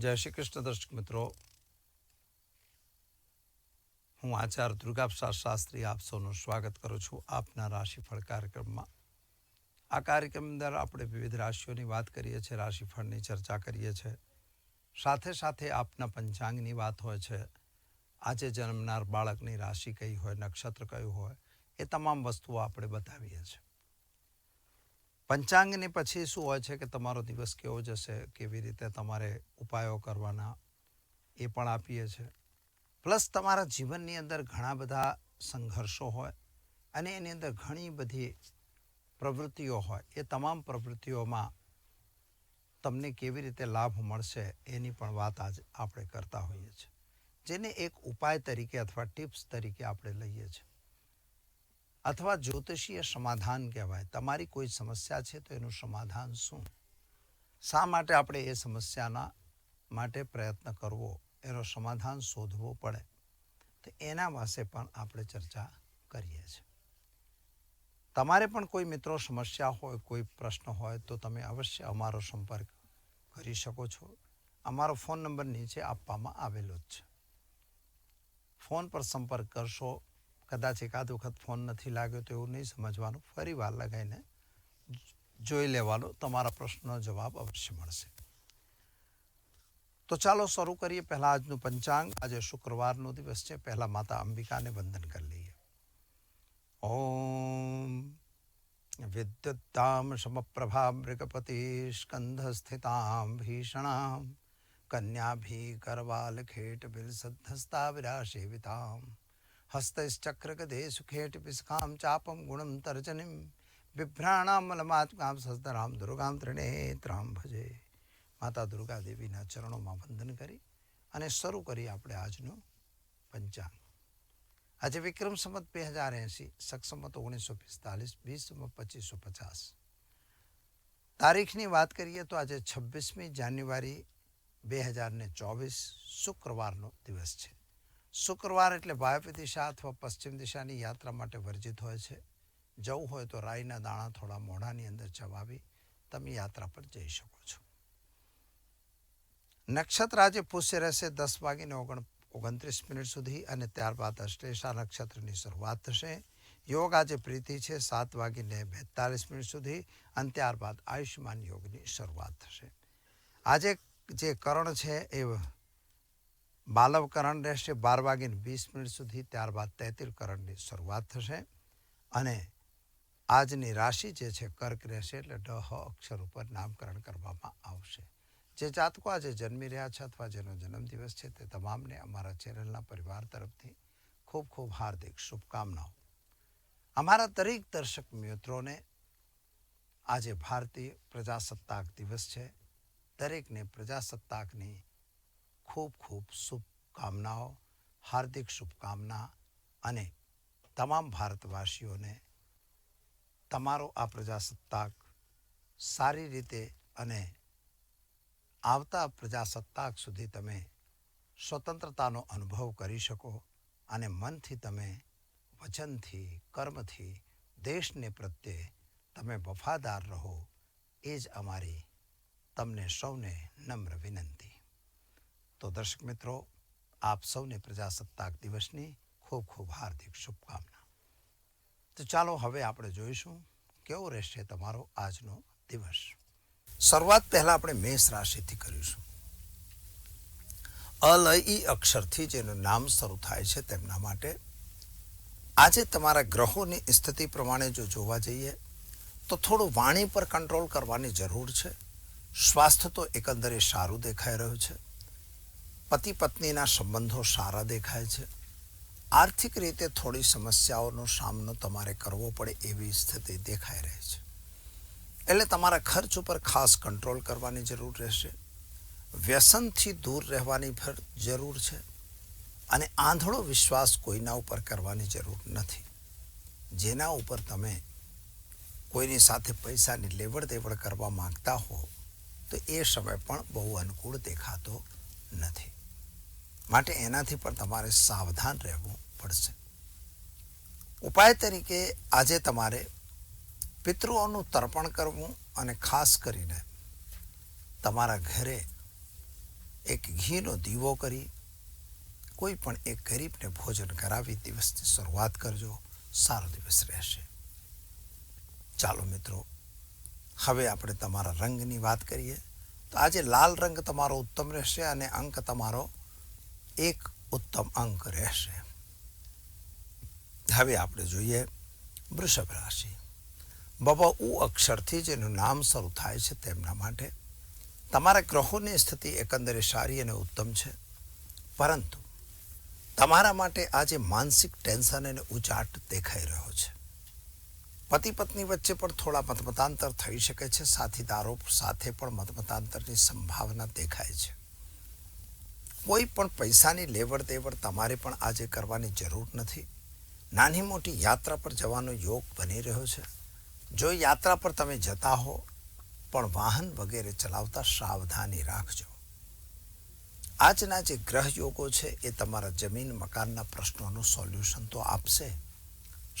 જય શ્રી કૃષ્ણ દર્શક મિત્રો. હું આચાર્ય દુર્ગાપ્રસાદ શાસ્ત્રી આપ સૌનું સ્વાગત કરું છું આપના રાશિફળ કાર્યક્રમમાં. આ કાર્યક્રમ અંદર આપણે વિવિધ રાશિઓની વાત કરીએ છીએ, રાશિફળની ચર્ચા કરીએ છીએ. સાથે સાથે આપના પંચાંગની વાત હોય છે. આજે જન્મનાર બાળકની રાશિ કઈ હોય, નક્ષત્ર કયું હોય, એ તમામ વસ્તુઓ આપણે બતાવીએ છીએ. પંચાંગની પછી શું હોય છે કે તમારો દિવસ કેવો જશે? કેવી રીતે તમારે ઉપાયો કરવાના? એ પણ આપીએ છીએ પ્લસ તમારા જીવનની અંદર ઘણા બધા સંઘર્ષો હોય અને એની અંદર ઘણી બધી પ્રવૃત્તિઓ હોય. એ તમામ પ્રવૃત્તિઓમાં તમને કેવી રીતે લાભ મળશે એની પણ વાત આજ આપણે કરતા હોઈએ છીએ. જેને એક ઉપાય તરીકે અથવા ટિપ્સ તરીકે આપણે લઈએ છીએ. અથવા જ્યોતિષીય સમાધાન કહેવાય. તમારી કોઈ સમસ્યા છે તો એનું સમાધાન શું? શા માટે આપણે એ સમસ્યાના માટે પ્રયત્ન કરવો? એનો સમાધાન શોધવો પડે. તો એના પાસે પણ આપણે ચર્ચા કરીએ છીએ. તમારે પણ કોઈ મિત્રો સમસ્યા હોય, કોઈ પ્રશ્ન હોય, તો તમે અવશ્ય અમારો સંપર્ક કરી શકો છો. અમારો ફોન નંબર નીચે આપવામાં આવેલો જ છે. ફોન પર સંપર્ક કરશો કદાચ એકાદ વખત ફોન નથી લાગ્યો તો એવું નહીં સમજવાનું. ફરી વાર લગાવીને જોઈ લેવાનો. તમારા પ્રશ્નનો જવાબ અવશ્ય મળશે. તો ચાલો શરૂ કરીએ પહેલાં આજનું પંચાંગ. આજે શુક્રવારનો દિવસ છે. પહેલાં માતા અંબિકાને વંદન કરી લઈએ. ઓમ વિદ્યુત્તામ સમપ્રભા મૃગપતિ સ્કંધ સ્થિતામ ભીષણામ. કન્યાભી કરવાલ ખેટ બિલસદ્ધસ્તા વિરાશેવિતામ. હસ્તશ્ચક્રગદે સુખેટ પિસ્કામ ચાપમ ગુણમ તર્જનિમ બિભ્રાણામ મલમાત્મામ સસ્તરામ દુર્ગામ ત્રિનેત્રામ ભજે માતા દુર્ગા દેવીના ચરણોમાં વંદન કરી અને શરૂ કરી આપણે આજનું પંચાંગ આજે વિક્રમ સંમત બે હજાર એંસી સક્ષમત ઓગણીસો પિસ્તાલીસ વીસ પચીસો પચાસ તારીખની વાત કરીએ તો આજે છવ્વીસમી જાન્યુઆરી બે હજાર ચોવીસ શુક્રવારનો દિવસ છે શુક્રવાર એટલે વાયવ્ય દિશા અથવા પશ્ચિમ દિશાની યાત્રા માટે વર્જિત હોય છે. જવું હોય તો રાઈના દાણા થોડા મોઢાની અંદર ચવાવી તમે યાત્રા પર જઈ શકો છો. નક્ષત્ર આજે પુષ્ય રહેશે દસ વાગીને ઓગણ ઓગણત્રીસ મિનિટ સુધી અને ત્યારબાદ અશ્લેષા નક્ષત્રની શરૂઆત થશે. યોગ આજે પ્રીતિ છે, સાત વાગીને બેતાલીસ મિનિટ સુધી અને ત્યારબાદ આયુષ્યમાન યોગની શરૂઆત થશે. આજે જે કરણ છે એ બાલવ કરણ રહેશે બાર વાગીને વીસ મિનિટ સુધી, ત્યારબાદ તૈતિલકરણની શરૂઆત થશે. અને આજની રાશિ જે છે, કર્ક રહેશે એટલે ડહ અક્ષર ઉપર નામકરણ કરવામાં આવશે. જે જાતકો આજે જન્મી રહ્યા છે અથવા જેનો જન્મદિવસ છે, તે તમામને અમારા ચેનલના પરિવાર તરફથી ખૂબ ખૂબ હાર્દિક શુભકામનાઓ. અમારા દરેક દર્શક મિત્રોને આજે ભારતીય પ્રજાસત્તાક દિવસ છે. દરેકને પ્રજાસત્તાકની ખૂબ ખૂબ શુભકામનાઓ, હાર્દિક શુભકામના અને તમામ ભારતવાસીઓને તમારો આ પ્રજાસત્તાક સારી રીતે અને આવતા પ્રજાસત્તાક સુધી તમે સ્વતંત્રતાનો અનુભવ કરી શકો અને મનથી તમે, વચનથી, કર્મથી, દેશને પ્રત્યે તમે વફાદાર રહો, એ જ અમારી તમને સૌને નમ્ર વિનંતી. તો દર્શક મિત્રો, આપ સૌને પ્રજાસત્તાક દિવસની ખૂબ ખૂબ હાર્દિક શુભકામના. તો ચાલો હવે આપણે જોઈશું કેવો રહેશે તમારો આજનો દિવસ. શરૂઆત પહેલાં આપણે મેષ રાશિથી કરીશું. અલ ઈ અક્ષરથી જેનું નામ શરૂ થાય છે તેમના માટે આજે તમારા ગ્રહોની સ્થિતિ પ્રમાણે જો જોવા જઈએ, તો થોડું વાણી પર કંટ્રોલ કરવાની જરૂર છે. સ્વાસ્થ્ય તો એકંદરે સારું દેખાઈ રહ્યું છે. પતિ પત્નીના સંબંધો સારા દેખાય છે. આર્થિક રીતે થોડી સમસ્યાઓનો સામનો તમારે કરવો પડે એવી સ્થિતિ દેખાઈ રહી છે. એટલે તમારા ખર્ચ ઉપર ખાસ કંટ્રોલ કરવાની જરૂર રહેશે. વ્યસનથી દૂર રહેવાની ફર જરૂર છે. અને આંધળો વિશ્વાસ કોઈના ઉપર કરવાની જરૂર નથી. જેના ઉપર તમે કોઈની સાથે પૈસાની લેવડ દેવડ કરવા માંગતા હો, તો એ સમય પણ બહુ અનુકૂળ દેખાતો નથી. માટે એનાથી પણ તમારે સાવધાન રહેવું પડશે. ઉપાય તરીકે આજે તમારે પિતૃઓનું તર્પણ કરવું અને ખાસ કરીને તમારા ઘરે એક ઘીનો દીવો કરી, કોઈ પણ એક ગરીબને ભોજન કરાવી, દિવસની શરૂઆત કરજો, સારો દિવસ રહેશે. ચાલો મિત્રો, હવે આપણે તમારા રંગની વાત કરીએ. તો આજે લાલ રંગ તમારો ઉત્તમ રહેશે અને અંક તમારો એક ઉત્તમ અંક રહેશે. હવે આપણે જોઈએ વૃષભ રાશિ. બાબા ઉ અક્ષરથી જેનું નામ શરૂ થાય છે તેમના માટે. તમારા ગ્રહોની સ્થિતિ એકંદરે સારી અને ઉત્તમ છે. પરંતુ તમારા માટે આજે માનસિક ટેન્શન અને ઉચાટ દેખાઈ રહ્યો છે. પતિ પત્ની વચ્ચે પણ થોડા મતમતાંતર થઈ શકે છે. સાથીદારો સાથે પણ મતમતાંતરની સંભાવના દેખાય છે. કોઈ પણ પૈસાની લેવડ દેવડ તમારે પણ આજે કરવાની જરૂર નથી. નાની મોટી યાત્રા પર જવાનો યોગ બની રહ્યો છે. જો યાત્રા પર તમે જતા હો, પણ વાહન વગેરે ચલાવતા સાવધાની રાખજો. આજના જે ગ્રહ યોગો છે, એ તમારા જમીન મકાનના પ્રશ્નોનું સોલ્યુશન તો આપશે.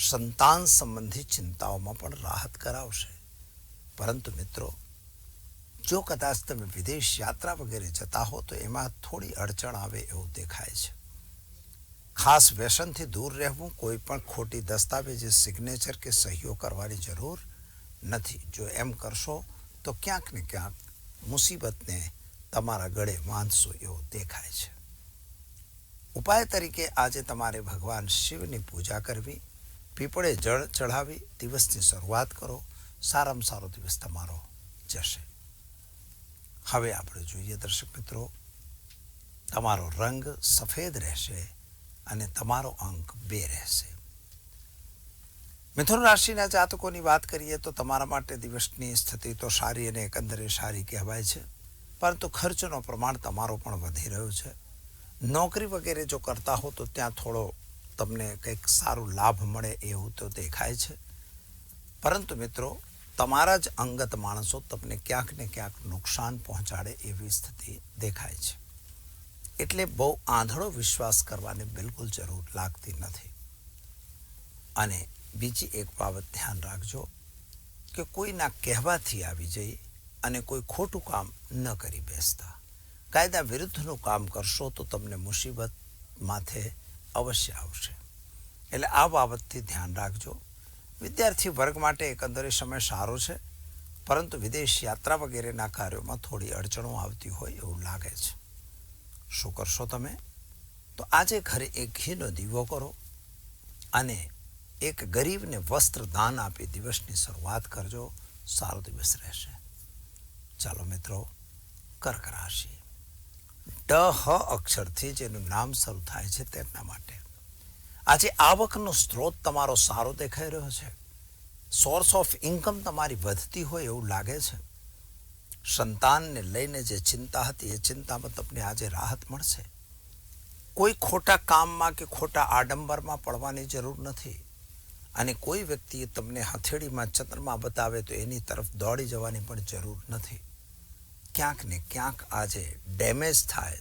સંતાન સંબંધી ચિંતાઓમાં પણ રાહત કરાવશે. પરંતુ મિત્રો જો કદાચ તમે વિદેશ યાત્રા વગેરે જતા હો, તો એમાં થોડી અડચણ આવે એવું દેખાય છે. ખાસ વ્યસનથી દૂર રહેવું કોઈ પણ ખોટી દસ્તાવેજ સિગ્નેચર કે સહીઓ કરવાની જરૂર નથી. જો એમ કરશો, તો ક્યાંક ને ક્યાંક મુસીબતને તમારા ગળે વાંધશો એવું દેખાય છે. ઉપાય તરીકે આજે તમારે ભગવાન શિવની પૂજા કરવી, પીપળે જળ ચઢાવી, દિવસની શરૂઆત કરો, સારામાં સારો દિવસ તમારો જશે. હવે આપણે જોઈએ, દર્શક મિત્રો, તમારો રંગ સફેદ રહેશે અને તમારો અંક બે રહેશે. મિથુન રાશિના જાતકોની વાત કરીએ તો તમારા માટે દિવસની સ્થિતિ તો સારી અને એકંદરે સારી કહેવાય છે, પરંતુ ખર્ચનો પ્રમાણ તમારો પણ વધી રહ્યો છે. નોકરી વગેરે જો કરતા હો તો ત્યાં થોડો તમને કંઈક સારું લાભ મળે એવું તો દેખાય છે. પરંતુ મિત્રો તમારા જ અંગત માણસો તમને ક્યાંક ને ક્યાંક નુકસાન પહોંચાડે એવી સ્થિતિ દેખાય છે. એટલે બહુ આંધળો વિશ્વાસ કરવાની બિલકુલ જરૂર લાગતી નથી. અને બીજી એક બાબત ધ્યાન રાખજો કે કોઈના કહેવાથી આવી જઈ અને કોઈ ખોટું કામ ન કરી બેસતા. કાયદા વિરુદ્ધનું કામ કરશો તો તમને મુસીબત માથે અવશ્ય આવશે. એટલે આ બાબતથી ધ્યાન રાખજો. વિદ્યાર્થી વર્ગ માટે એકંદરે સમય સારો છે, પરંતુ વિદેશ યાત્રા વગેરેના કાર્યોમાં થોડી અડચણો આવતી હોય એવું લાગે છે. શું કરશો તમે? તો આજે ઘરે એક ઘીનો દીવો કરો અને એક ગરીબને વસ્ત્ર દાન આપી દિવસની શરૂઆત કરજો. સારો દિવસ રહેશે. ચાલો મિત્રો, કર્ક રાશિ. ડ હ અક્ષરથી જેનું નામ શરૂ થાય છે તેમના માટે. આજે આવકનો સ્ત્રોત તમારો સારો દેખાઈ રહ્યો છે. સોર્સ ઓફ ઇન્કમ તમારી વધતી હોય એવું લાગે છે. સંતાનને લઈને જે ચિંતા હતી, એ ચિંતામાં તમને આજે રાહત મળશે. કોઈ ખોટા કામમાં કે ખોટા આડંબરમાં પડવાની જરૂર નથી. અને કોઈ વ્યક્તિએ તમને હથેળીમાં, ચંદ્રમાં બતાવે તો એની તરફ દોડી જવાની પણ જરૂર નથી. ક્યાંક ને ક્યાંક આજે ડેમેજ થાય.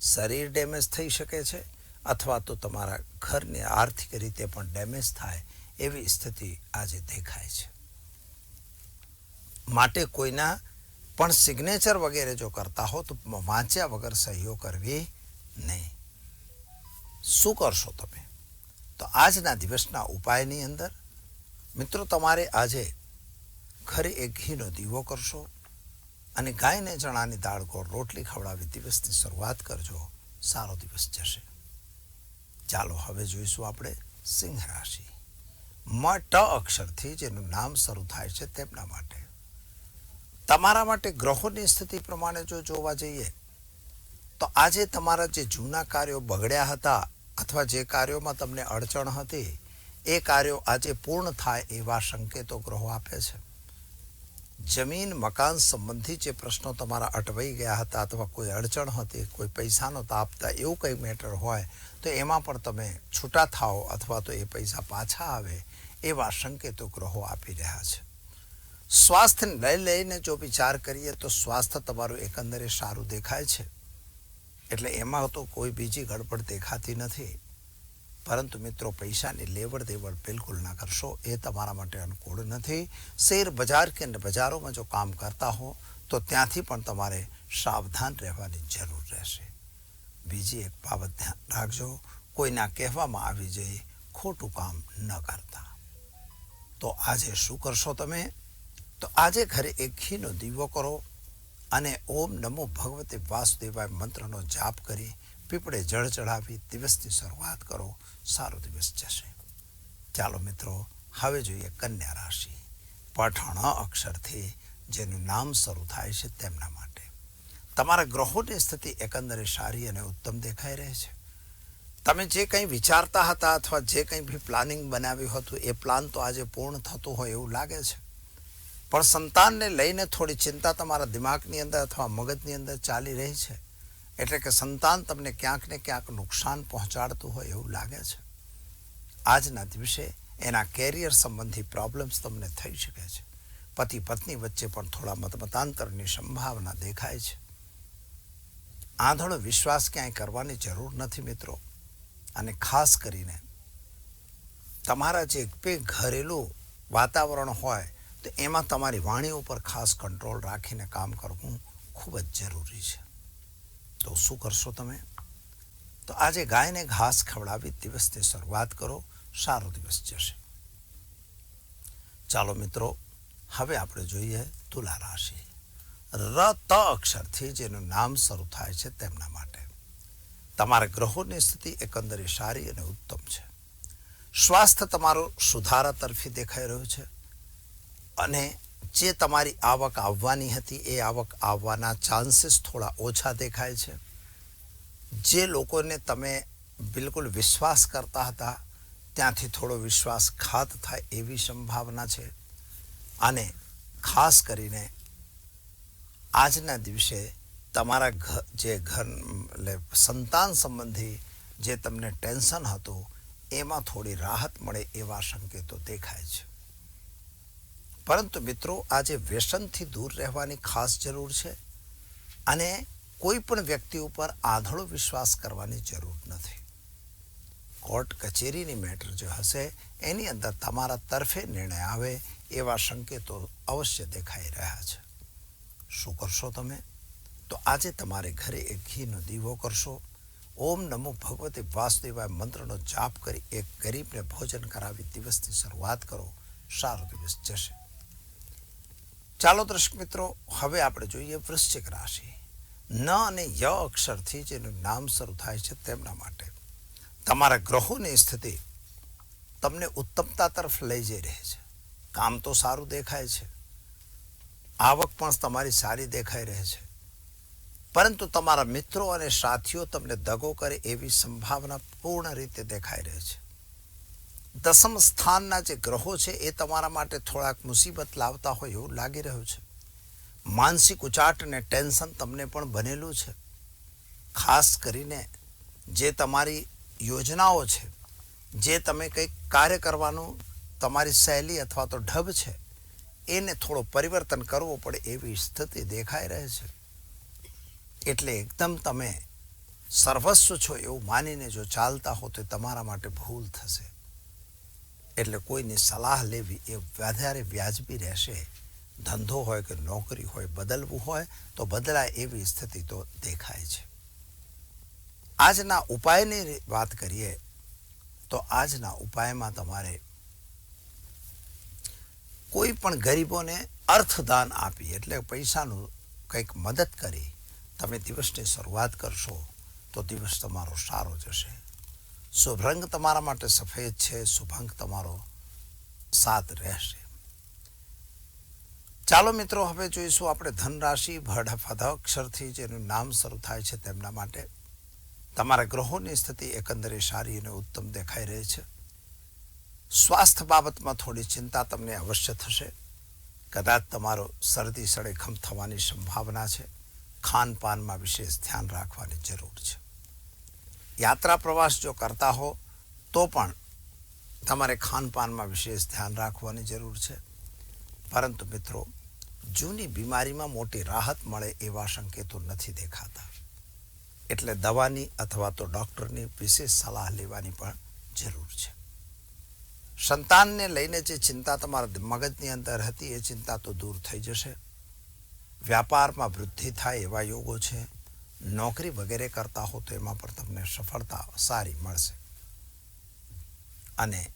શરીર ડેમેજ થઈ શકે છે. અથવા તો તમારા ઘરને આર્થિક રીતે પણ ડેમેજ થાય એવી સ્થિતિ આજે દેખાય છે. માટે કોઈના પણ સિગ્નેચર વગેરે જો કરતા હો તો વાંચ્યા વગર સહીઓ કરવી નહીં. શું કરશો તમે? તો આજના દિવસના ઉપાયની અંદર, મિત્રો તમારે આજે ઘરે એક ઘીનો દીવો કરશો અને ગાયને ચણાની દાળ ગોળ રોટલી ખવડાવી દિવસની શરૂઆત કરજો. સારો દિવસ જશે. ચાલો હવે જોઈશું આપણે સિંહ રાશિ. મ ટ અક્ષરથી જેનું નામ શરૂ થાય છે તેમના માટે. તમારા માટે ગ્રહોની સ્થિતિ પ્રમાણે જો જોવા જઈએ, તો આજે તમારા જે જૂના કાર્યો બગડ્યા હતા અથવા જે કાર્યોમાં તમને અડચણ હતી, એ કાર્યો આજે પૂર્ણ થાય એવા સંકેતો ગ્રહો આપે છે. જમીન, મકાન સંબંધી જે પ્રશ્નો તમારા અટવાઈ ગયા હતા અથવા કોઈ અડચણ હતી, કોઈ પૈસાનો તાપતા એવું કંઈ મેટર હોય, તો એમાં પણ તમે છૂટા થાઓ અથવા તો એ પૈસા પાછા આવે એવા સંકેતો ગ્રહો આપી રહ્યા છે. સ્વાસ્થ્યને લઈ લઈને જો વિચાર કરીએ તો સ્વાસ્થ્ય તમારું એકંદરે સારું દેખાય છે. એટલે એમાં તો કોઈ બીજી ગડબડ દેખાતી નથી. પરંતુ મિત્રો, પૈસાની લેવડ દેવડ બિલકુલ ના કરશો. એ તમારા માટે અનુકૂળ નથી. શેર બજાર કે બજારોમાં જો કામ કરતા હો, તો ત્યાંથી પણ તમારે સાવધાન રહેવાની જરૂર રહેશે. બીજી એક બાબત ધ્યાન રાખજો. કોઈના કહેવામાં આવી જઈ ખોટું કામ ન કરતા. તો આજે શું કરશો તમે? તો આજે ઘરે એક ઘીનો દીવો કરો અને ઓમ નમો ભગવતે વાસુદેવાય મંત્રનો જાપ કરી પીપળે જળ ચઢાવી દિવસની શરૂઆત કરો, સારો દિવસ જશે. ચાલો મિત્રો, હવે જોઈએ કન્યા રાશિ. પઠણ અક્ષરથી જેનું નામ શરૂ થાય છે તેમના માટે. તમારા ગ્રહોની સ્થિતિ એકંદરે સારી અને ઉત્તમ દેખાઈ રહે છે. તમે જે કંઈ વિચારતા હતા અથવા જે કંઈ બી પ્લાનિંગ બનાવ્યું હતું, એ પ્લાન તો આજે પૂર્ણ થતું હોય એવું લાગે છે. પણ સંતાનને લઈને થોડી ચિંતા તમારા દિમાગની અંદર અથવા મગજની અંદર ચાલી રહી છે. એટલે કે સંતાન તમને ક્યાંક ને ક્યાંક નુકસાન પહોંચાડતું હોય એવું લાગે છે. આજના દિવસે એના કેરિયર સંબંધી પ્રોબ્લેમ્સ તમને થઈ શકે છે. પતિ પત્ની વચ્ચે પણ થોડા મતમતાંતરની સંભાવના દેખાય છે. આંધળો વિશ્વાસ ક્યાંય કરવાની જરૂર નથી મિત્રો. અને ખાસ કરીને તમારા જે બે ઘરેલું વાતાવરણ હોય તો એમાં તમારી વાણી ઉપર ખાસ કંટ્રોલ રાખીને કામ કરવું ખૂબ જ જરૂરી છે. તો શું કરશો તમે? તો આજે ગાયને ઘાસ ખવડાવી દિવસની શરૂઆત કરો, સારો દિવસ જશે. ચાલો મિત્રો, હવે આપણે જોઈએ તુલા રાશિ. ર ત અક્ષરથી જેનું નામ શરૂ થાય છે તેમના માટે. તમારા ગ્રહોની સ્થિતિ એકંદરે સારી અને ઉત્તમ છે. સ્વાસ્થ્ય તમારું સુધારા તરફી દેખાઈ રહ્યું છે. અને જે તમારી આવક આવવાની હતી, એ આવક આવવાના ચાન્સીસ થોડા ઓછા દેખાય છે. જે લોકોને તમે બિલકુલ વિશ્વાસ કરતા હતા, ત્યાંથી થોડો વિશ્વાસઘાત થાય એવી સંભાવના છે. અને ખાસ કરીને આજના દિવસે તમારા ઘ, જે ઘર, એટલે સંતાન સંબંધી જે તમને ટેન્શન હતું, એમાં થોડી રાહત મળે એવા સંકેતો દેખાય છે. પરંતુ મિત્રો, આજે વ્યસનથી દૂર રહેવાની ખાસ જરૂર છે અને કોઈ પણ વ્યક્તિ ઉપર આંધળો વિશ્વાસ કરવાની જરૂર નથી. કોર્ટ કચેરીની મેટર જો હશે, એની અંદર તમારા તરફે નિર્ણય આવે એવા સંકેતો અવશ્ય દેખાઈ રહ્યા છે. શું કરશો તમે? તો આજે તમારે ઘરે એક ઘીનો દીવો કરશો. ઓમ નમો ભગવતે વાસુદેવાય મંત્રનો જાપ કરી એક ગરીબને ભોજન કરાવી દિવસની શરૂઆત કરો. સારો દિવસ જશે. ચાલો દર્શક મિત્રો, હવે આપણે જોઈએ વૃશ્ચિક રાશિ. ન અને ય અક્ષરથી જેનું નામ શરૂ થાય છે તેમના માટે. તમારા ગ્રહોની સ્થિતિ તમને ઉત્તમતા તરફ લઈ જઈ રહી છે. કામ તો સારું દેખાય છે. આવક પણ તમારી સારી દેખાઈ રહે છે. પરંતુ તમારા મિત્રો અને સાથીઓ તમને દગો કરે એવી સંભાવના પૂર્ણ રીતે દેખાઈ રહે છે. દસમ સ્થાનના જે ગ્રહો છે એ તમારા માટે થોડાક મુસીબત લાવતા હોય એવું લાગી રહ્યું છે. માનસિક ઉચાટ અને ટેન્શન તમને પણ બનેલું છે. ખાસ કરીને જે તમારી યોજનાઓ છે, જે તમે કંઈક કાર્ય કરવાનું તમારી શૈલી અથવા તો ઢબ છે, એને થોડો પરિવર્તન કરવો પડે એવી સ્થિતિ દેખાઈ રહે છે. એટલે એકદમ તમે સર્વસ્વ છો એવું માનીને જો ચાલતા હો તો તમારા માટે ભૂલ થશે. એટલે કોઈની સલાહ લેવી એ વધારે વ્યાજબી રહેશે. ધંધો હોય કે નોકરી હોય, બદલવું હોય, તો બદલાય એવી સ્થિતિ તો દેખાય છે. આજના ઉપાયની વાત કરીએ, તો આજના ઉપાયમાં તમારે કોઈ પણ ગરીબોને અર્થદાન આપી, એટલે પૈસાનું કંઈક મદદ કરી, તમે દિવસની શરૂઆત કરશો, તો દિવસ તમારો સારો જશે. શુભ રંગ તમારા માટે સફેદ છે શુભાંક તમારો સાથ રહેશે. ચાલો મિત્રો, હવે જોઈશું આપણે ધનરાશિ ભડ અક્ષરથી જેનું નામ શરૂ થાય છે તેમના માટે. તમારા ગ્રહોની સ્થિતિ એકંદરે સારી અને ઉત્તમ દેખાઈ રહી છે. સ્વાસ્થ્ય બાબતમાં થોડી ચિંતા તમને અવશ્ય થશે. કદાચ તમારો શરદી સળેખમ થવાની સંભાવના છે. ખાનપાનમાં વિશેષ ધ્યાન રાખવાની જરૂર છે. યાત્રા પ્રવાસ જો કરતા હો, તો પણ તમારે ખાનપાનમાં વિશેષ ધ્યાન રાખવાની જરૂર છે. પરંતુ મિત્રો, જૂની બીમારીમાં મોટી રાહત મળે એવા સંકેતો નથી દેખાતા. એટલે દવાની અથવા તો ડૉક્ટરની વિશેષ સલાહ લેવાની પણ જરૂર છે. સંતાનને લઈને જે ચિંતા તમારા મગજની અંદર હતી, એ ચિંતા તો દૂર થઈ જશે. વ્યાપારમાં વૃદ્ધિ થાય એવા યોગો છે. નોકરી વગેરે કરતા હો તો એમાં પણ તમને સફળતા સારી મળશે. અને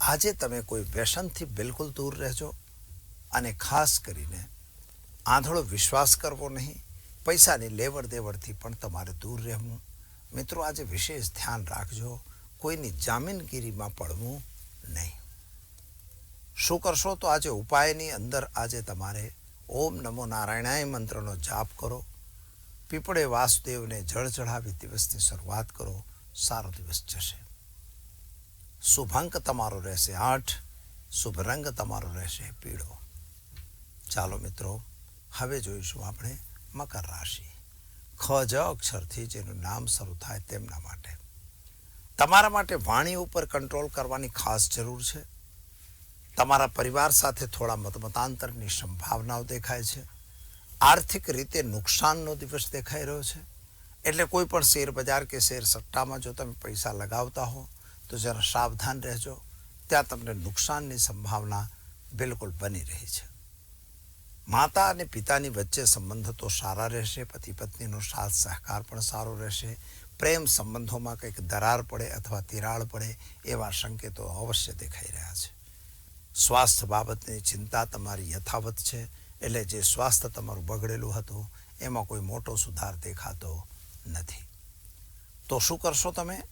આજે તમે કોઈ વ્યસનથી બિલકુલ દૂર રહેજો અને ખાસ કરીને આંધળો વિશ્વાસ કરવો નહીં, પૈસાની લેવડ દેવડથી પણ તમારે દૂર રહેવું. મિત્રો, આજે વિશેષ ધ્યાન રાખજો, કોઈની જામીનગીરીમાં પડવું નહીં. શું કરશો? તો આજે ઉપાયની અંદર આજે તમારે ઓમ નમો નારાયણાય મંત્રનો જાપ કરો. પીપળે વાસુદેવને જળ ચઢાવી દિવસની શરૂઆત કરો, સારો દિવસ જશે. શુભ અંક તમારો રહેશે આઠ, શુભ રંગ તમારો રહેશે પીળો. ચાલો મિત્રો, હવે જોઈશું આપણે મકર રાશિ. ખ, જ, અક્ષરથી જેનું નામ શરૂ થાય તેમના માટે. તમારા માટે વાણી ઉપર કંટ્રોલ કરવાની ખાસ જરૂર છે. તમારા પરિવાર સાથે થોડા મતમતાંતરની સંભાવનાઓ દેખાય છે. આર્થિક રીતે નુકસાનનો દિવસ દેખાઈ રહ્યો છે. એટલે કોઈ પણ શેર બજાર કે શેર સટ્ટામાં જો તમે પૈસા લગાવતા હો, તો જરા સાવધાન રહેજો. ત્યાં તમને નુકસાનની સંભાવના બિલકુલ બની રહી છે. માતા અને પિતાની વચ્ચે સંબંધ તો સારા રહેશે પતિ પત્નીનો સાથ સહકાર પણ સારો રહેશે. પ્રેમ સંબંધોમાં કંઈક દરાર પડે અથવા તિરાડ પડે એવા સંકેતો અવશ્ય દેખાઈ રહ્યા છે. સ્વાસ્થ્ય બાબતની ચિંતા તમારી યથાવત છે. એટલે જે સ્વાસ્થ્ય તમારું બગડેલું હતું, એમાં કોઈ મોટો સુધાર દેખાતો નથી. તો શું કરશો તમે?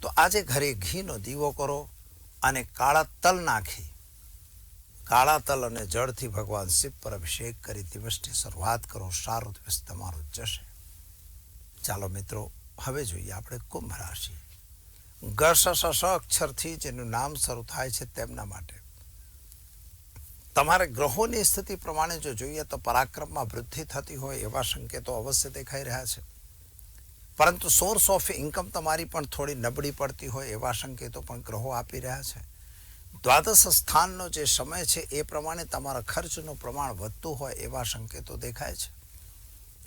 તો આજે ઘરે ઘીનો દીવો કરો અને કાળા તલ નાખી. કાળા તલ અને જળથી ભગવાન શિવ પર અભિષેક કરી દિવસની શરૂઆત કરો. સારો દિવસ તમારો જશે. ચાલો મિત્રો, હવે જોઈએ આપણે કુંભ રાશિ. ગસ અક્ષરથી જેનું નામ શરૂ થાય છે તેમના માટે. તમારે ગ્રહોની સ્થિતિ પ્રમાણે જો જોઈએ તો પરાક્રમમાં વૃદ્ધિ થતી હોય એવા સંકેતો અવશ્ય દેખાઈ રહ્યા છે. પરંતુ સોર્સ ઓફ ઇન્કમ તમારી પણ થોડી નબળી પડતી હોય એવા સંકેતો પણ ગ્રહો આપી રહ્યા છે. દ્વાદશ સ્થાનનો જે સમય છે એ પ્રમાણે તમારા ખર્ચનું પ્રમાણ વધતું હોય એવા સંકેતો દેખાય છે.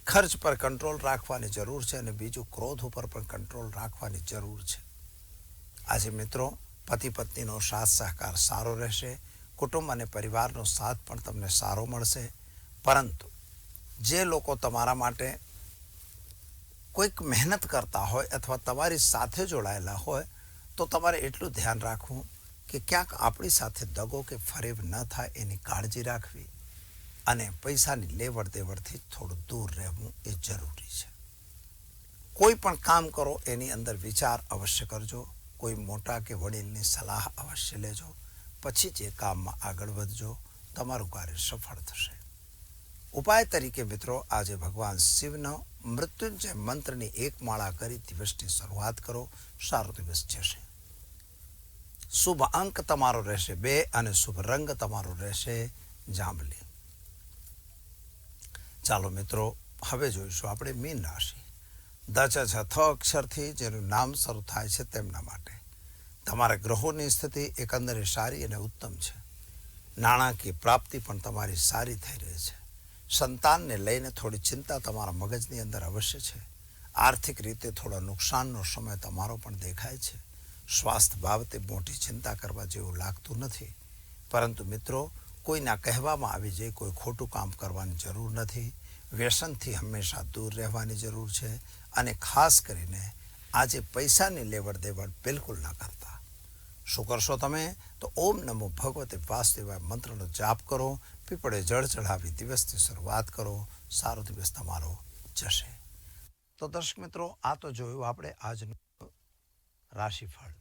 ખર્ચ પર કંટ્રોલ રાખવાની જરૂર છે અને બીજું ક્રોધ ઉપર પણ કંટ્રોલ રાખવાની જરૂર છે. આજે મિત્રો પતિ પત્નીનો સાથ સહકાર સારો રહેશે. કુટુંબ અને પરિવારનો સાથ પણ તમને સારો મળશે. પરંતુ જે લોકો તમારા માટે કોઈક મહેનત કરતા હોય અથવા તમારી સાથે જોડાયેલા હોય, તો તમારે એટલું ધ્યાન રાખવું કે ક્યાંક આપણી સાથે દગો કે ફરેબ ન થાય એની કાળજી રાખવી અને પૈસાની લેવડ દેવડથી થોડું દૂર રહેવું એ જરૂરી છે. કોઈ પણ કામ કરો એની અંદર વિચાર અવશ્ય કરજો. કોઈ મોટા કે વડીલની સલાહ અવશ્ય લેજો. પછી જે કામમાં આગળ વધજો. તમારું કાર્ય સફળ થશે. ઉપાય તરીકે મિત્રો, આજે ભગવાન શિવનો મૃત્યુંજય મંત્રની એક માળા કરી દિવસની શરૂઆત કરો. સારો દિવસ જશે. શુભ અંક તમારો રહેશે બે અને શુભ રંગ તમારો રહેશે જાંબલી. ચાલો મિત્રો, હવે જોઈશું આપણે મીન રાશિ દચ છ અક્ષરથી જેનું નામ શરૂ થાય છે તેમના માટે. તમારા ગ્રહોની સ્થિતિ એકંદરે સારી અને ઉત્તમ છે. નાણાકીય પ્રાપ્તિ પણ તમારી સારી થઈ રહી છે. સંતાનને લઈને થોડી ચિંતા તમારા મગજની અંદર અવશ્ય છે. આર્થિક રીતે થોડા નુકસાનનો સમય તમારો પણ દેખાય છે. સ્વાસ્થ્ય બાબતે મોટી ચિંતા કરવા જેવું લાગતું નથી. પરંતુ મિત્રો, કોઈના કહેવામાં આવી જાય કોઈ ખોટું કામ કરવાની જરૂર નથી. વ્યસનથી હંમેશા દૂર રહેવાની જરૂર છે અને ખાસ કરીને આજે પૈસાની લેવડ દેવડ બિલકુલ ના કરતા. શું કરશો તમે? તો ઓમ નમો ભગવતે વાસુદેવાય મંત્રનો જાપ કરો, પીપળે જળ ચઢાવી દિવસની શરૂઆત કરો, સારો દિવસ તમારો જશે. તો દર્શક મિત્રો, આ તો જોયું આપણે આજનું રાશિફળ.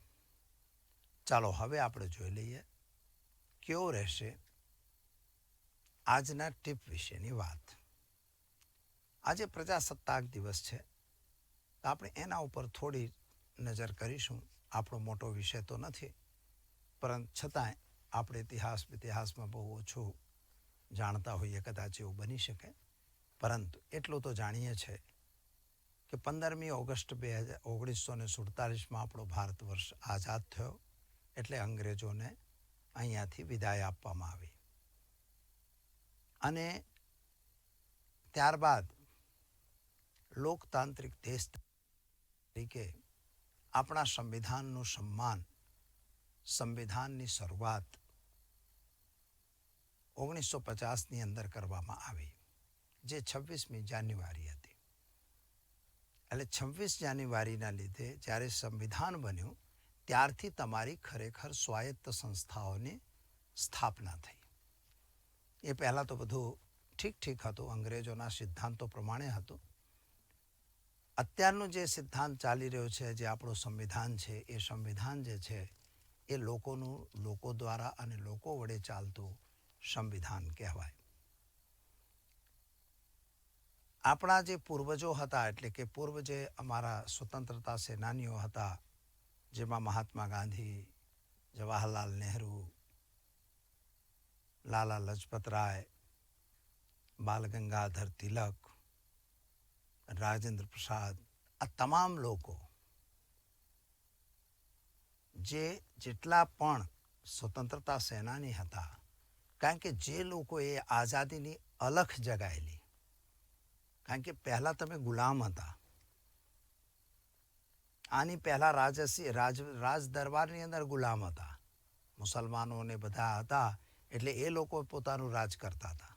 ચાલો હવે આપણે જોઈ લઈએ કેવો રહેશે આજના ટીપ વિશેની વાત. આજે પ્રજાસત્તાક દિવસ છે. તો આપણે એના ઉપર થોડી નજર કરીશું. આપણો મોટો વિષય તો નથી. પરંતુ છતાંય આપણે ઇતિહાસ ઇતિહાસમાં બહુ ઓછું જાણતા હોઈએ કદાચ એવું બની શકે. પરંતુ એટલું તો જાણીએ છે કે પંદરમી ઓગસ્ટ બે હજાર ઓગણીસો ને સુડતાલીસમાં આપણો ભારત વર્ષ આઝાદ થયો. એટલે અંગ્રેજોને અહીંયાથી વિદાય આપવામાં આવી. અને ત્યારબાદ લોકતાંત્રિક દેશ તરીકે આપણા સંવિધાનનું સન્માન, સંવિધાનની શરૂઆત ઓગણીસો પચાસની અંદર કરવામાં આવી, જે છવ્વીસમી જાન્યુઆરી હતી. એટલે છવ્વીસ જાન્યુઆરીના લીધે જ્યારે સંવિધાન બન્યું, ત્યારથી તમારી ખરેખર સ્વાયત્ત સંસ્થાઓની સ્થાપના થઈ. એ પહેલાં તો બધું ઠીક ઠીક હતું, અંગ્રેજોના સિદ્ધાંતો પ્રમાણે હતું. અત્યારનું જે સિદ્ધાંત ચાલી રહ્યો છે, જે આપણું સંવિધાન છે, એ સંવિધાન જે છે, એ લોકોનું, લોકો દ્વારા અને લોકો વડે ચાલતું સંવિધાન કહેવાય. આપણા જે પૂર્વજો હતા, એટલે કે પૂર્વ જે અમારા સ્વતંત્રતા સેનાનીઓ હતા, જેમાં મહાત્મા ગાંધી, જવાહરલાલ નહેરુ, લાલા લજપત રાય બાલ ગંગાધર તિલક રાજેન્દ્ર પ્રસાદ આ તમામ લોકો જે જેટલા પણ સ્વતંત્રતા સેનાની હતા કારણ કે જે લોકોએ આઝાદીની અલખ જગાયેલી કારણ કે પહેલાં તમે ગુલામ હતા આની પહેલાં રાજસી રાજ રાજ દરબારની અંદર ગુલામ હતા મુસલમાનોને બધા હતા એટલે એ લોકો પોતાનું રાજ કરતા હતા,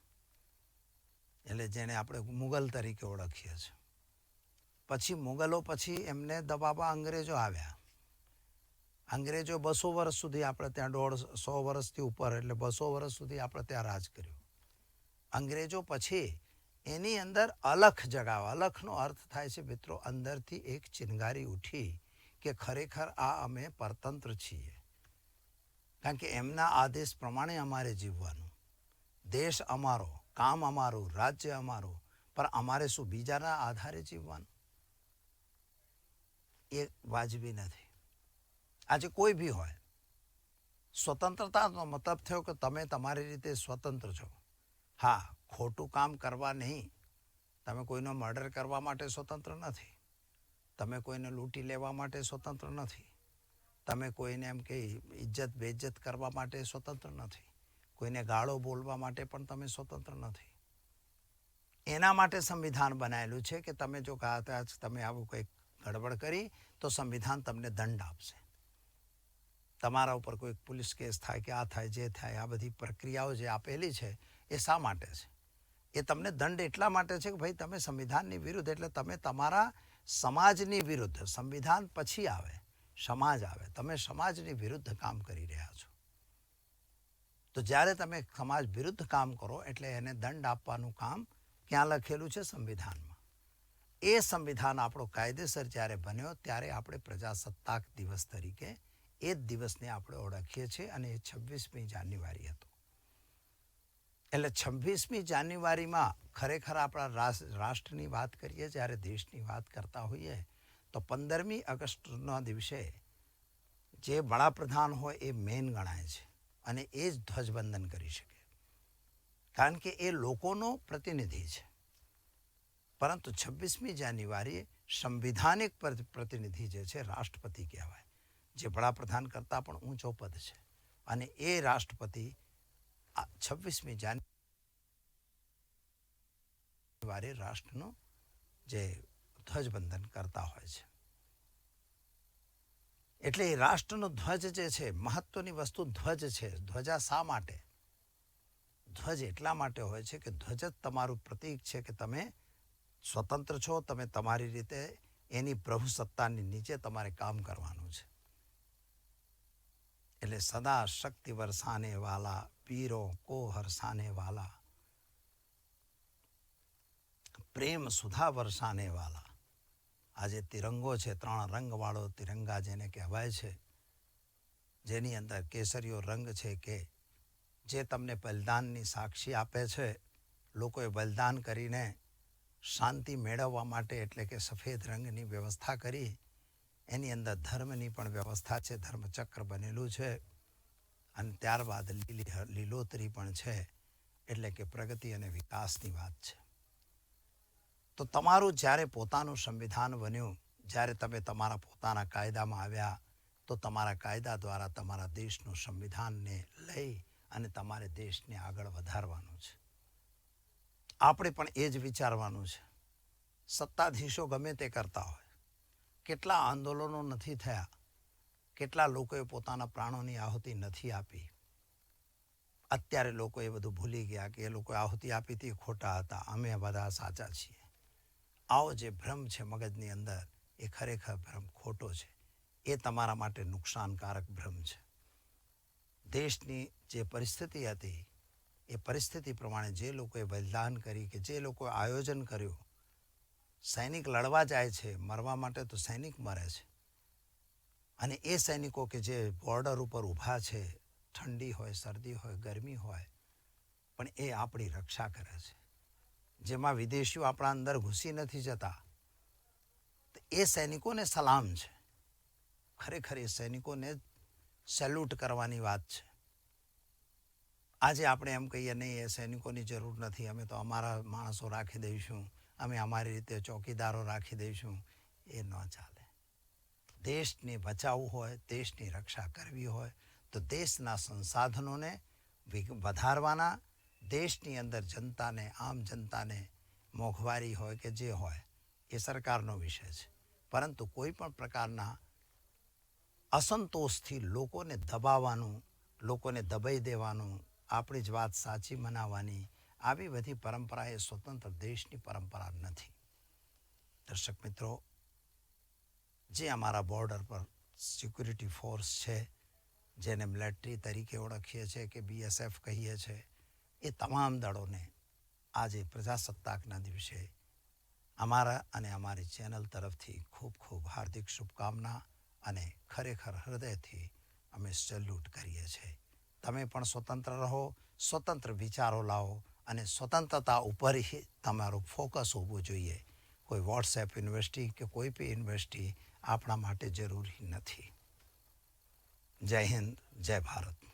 એટલે જેને આપણે મુગલ તરીકે ઓળખીએ છીએ. પછી મુગલો પછી એમને દબાવવા અંગ્રેજો આવ્યા. અંગ્રેજો બસો વર્ષ સુધી આપણે ત્યાં દોઢ સો વર્ષથી ઉપર એટલે બસો વર્ષ સુધી આપણે ત્યાં રાજ કર્યું. અંગ્રેજો પછી એની અંદર અલખ જગાવ, અલખનો અર્થ થાય છે મિત્રો અંદરથી એક ચિનગારી ઉઠી કે ખરેખર આ અમે પરતંત્ર છીએ. કારણ કે એમના આદેશ પ્રમાણે અમારે જીવવાનું. દેશ અમારો, કામ અમારું, રાજ્ય અમારું, પણ અમારે શું બીજાના આધારે જીવવાનું? એ વાજબી નથી. આજે કોઈ બી હોય, સ્વતંત્રતાનો મતલબ થયો કે તમે તમારી રીતે સ્વતંત્ર છો. હા, ખોટું કામ કરવા નહીં. તમે કોઈનો મર્ડર કરવા માટે સ્વતંત્ર નથી. તમે કોઈને લૂંટી લેવા માટે સ્વતંત્ર નથી. તમે કોઈને એમ કે ઇજ્જત બેઇજ્જત કરવા માટે સ્વતંત્ર નથી. કોઈને ગાળો બોલવા માટે પણ તમે સ્વતંત્ર નથી. એના માટે સંવિધાન બનાવેલું છે કે તમે જો કહા તમે આવું કંઈક ગડબડ કરી તો સંવિધાન તમને દંડ આપશે તમારા ઉપર કોઈ પોલીસ કેસ થાય કે આ થાય જે થાય આ બધી પ્રક્રિયાઓ જે આપેલી છે એ શા માટે છે એ તમને દંડ એટલા માટે છે કે ભાઈ તમે સંવિધાનની વિરુદ્ધ એટલે તમે તમારા સમાજની વિરુદ્ધ સંવિધાન પછી આવે સમાજ આવે તમે સમાજની વિરુદ્ધ કામ કરી રહ્યા છો તો જ્યારે તમે સમાજ વિરુદ્ધ કામ કરો એટલે એને દંડ આપવાનું કામ ક્યાં લખેલું છે સંવિધાનમાં એ સંવિધાન આપણો કાયદેસર જ્યારે બન્યો, ત્યારે આપણે પ્રજાસત્તાક દિવસ તરીકે એ જ દિવસને આપણે ઓળખીએ છીએ અને એ છવ્વીસમી જાન્યુઆરી હતો. એટલે છવ્વીસમી જાન્યુઆરીમાં ખરેખર આપણા રાષ્ટ્રની વાત કરીએ, જ્યારે દેશની વાત કરતા હોઈએ, તો પંદરમી ઓગસ્ટના દિવસે જે વડાપ્રધાન હોય એ મેન ગણાય છે અને એ જ ધ્વજવંદન કરી શકે. કારણ કે એ લોકોનો પ્રતિનિધિ છે. પરંતુ છવ્વીસમી જાન્યુઆરીએ સંવિધાનિક પ્રતિનિધિ જે છે, રાષ્ટ્રપતિ કહેવાય. જે વડાપ્રધાન કરતાં પણ ઊંચો પદ છે. અને એ રાષ્ટ્રપતિ છવ્વીસમી જાન્યુઆરી રાષ્ટ્રનું જે ધ્વજબંધન કરતા હોય છે. એટલે એ રાષ્ટ્રનો ધ્વજ જે છે, મહત્વની વસ્તુ ધ્વજ છે. ધ્વજા શા માટે? ધ્વજ એટલા માટે હોય છે કે ધ્વજ જ તમારું પ્રતીક છે કે તમે સ્વતંત્ર છો, તમે તમારી રીતે એની પ્રભુ સત્તાની નીચે તમારે કામ કરવાનું છે. એટલે સદા શક્તિ વરસાને વાલા, પીરો કો હરસાને વાલા. પ્રેમ સુધા વરસાને વાલા. આજે તિરંગો છે, ત્રણ રંગવાળો તિરંગા જેને કહેવાય છે. જેની અંદર કેસરીયો રંગ છે કે જે તમને બલિદાનની સાક્ષી આપે છે. લોકોએ બલિદાન કરીને શાંતિ મેળવવા માટે એટલે કે સફેદ રંગની વ્યવસ્થા કરી. એની અંદર ધર્મની પણ વ્યવસ્થા છે, ધર્મચક્ર બનેલું છે. અને ત્યારબાદ લીલી લીલોતરી પણ છે, એટલે કે પ્રગતિ અને વિકાસની વાત છે. તો તમારું જ્યારે પોતાનું સંવિધાન બન્યું, જ્યારે તમે તમારા પોતાના કાયદામાં આવ્યા, તો તમારા કાયદા દ્વારા તમારા દેશનું સંવિધાનને લઈ અને તમારે દેશને આગળ વધારવાનું છે. આપણે પણ એ જ વિચારવાનું છે. સત્તાધીશો ગમે તે કરતા હોય. કેટલા આંદોલનો નથી થયા. કેટલા લોકોએ પોતાના પ્રાણોની આહુતિ નથી આપી. અત્યારે લોકો એ બધું ભૂલી ગયા કે એ લોકોએ આહુતિ આપી હતી ખોટા હતા. અમે બધા સાચા છીએ. આવો જે ભ્રમ છે મગજની અંદર, એ ખરેખર ભ્રમ ખોટો છે. એ તમારા માટે નુકસાનકારક ભ્રમ છે. દેશની જે પરિસ્થિતિ હતી એ પરિસ્થિતિ પ્રમાણે જે લોકોએ બલિદાન કરી કે જે લોકોએ આયોજન કર્યું, સૈનિક લડવા જાય છે, મરવા માટે તો સૈનિક મરે છે. અને એ સૈનિકો કે જે બોર્ડર ઉપર ઊભા છે, ઠંડી હોય, શરદી હોય, ગરમી હોય, પણ એ આપણી રક્ષા કરે છે. જેમાં વિદેશીઓ આપણા અંદર ઘૂસી નથી જતા, તો એ સૈનિકોને સલામ છે. ખરેખર એ સૈનિકોને સેલ્યુટ કરવાની વાત છે. આજે આપણે એમ કહીએ, નહીં, એ સૈનિકોની જરૂર નથી. અમે તો અમારા માણસો રાખી દઈશું. અમે અમારી રીતે ચોકીદારો રાખી દઈશું. એ ન ચાલે. દેશને બચાવવું હોય, દેશની રક્ષા કરવી હોય, તો દેશના સંસાધનોને વધારવાના, દેશની અંદર જનતાને, આમ જનતાને મોંઘવારી હોય કે જે હોય, એ સરકારનો વિષય છે. પરંતુ કોઈ પણ પ્રકારના અસંતોષથી લોકોને દબાવવાનું, લોકોને દબાઈ દેવાનું આપણી જ વાત સાચી મનાવવાની. આવી બધી પરંપરા એ સ્વતંત્ર દેશની પરંપરા નથી. દર્શક મિત્રો, જે અમારા બોર્ડર પર સિક્યુરિટી ફોર્સ છે, જેને મિલિટરી તરીકે ઓળખીએ છીએ કે બીએસએફ કહીએ છીએ, એ તમામ દળોને આજે પ્રજાસત્તાકના દિવસે અમારા અને અમારી ચેનલ તરફથી ખૂબ ખૂબ હાર્દિક શુભકામના અને ખરેખર હૃદયથી અમે સેલ્યુટ કરીએ છીએ. તમે પણ સ્વતંત્ર રહો, સ્વતંત્ર વિચારો લાવો અને સ્વતંત્રતા ઉપર તમારું ફોકસ હોવું જોઈએ. કોઈ વોટ્સએપ યુનિવર્સિટી કે કોઈ બી યુનિવર્સિટી આપણા માટે જરૂરી નથી. જય હિન્દ, જય ભારત.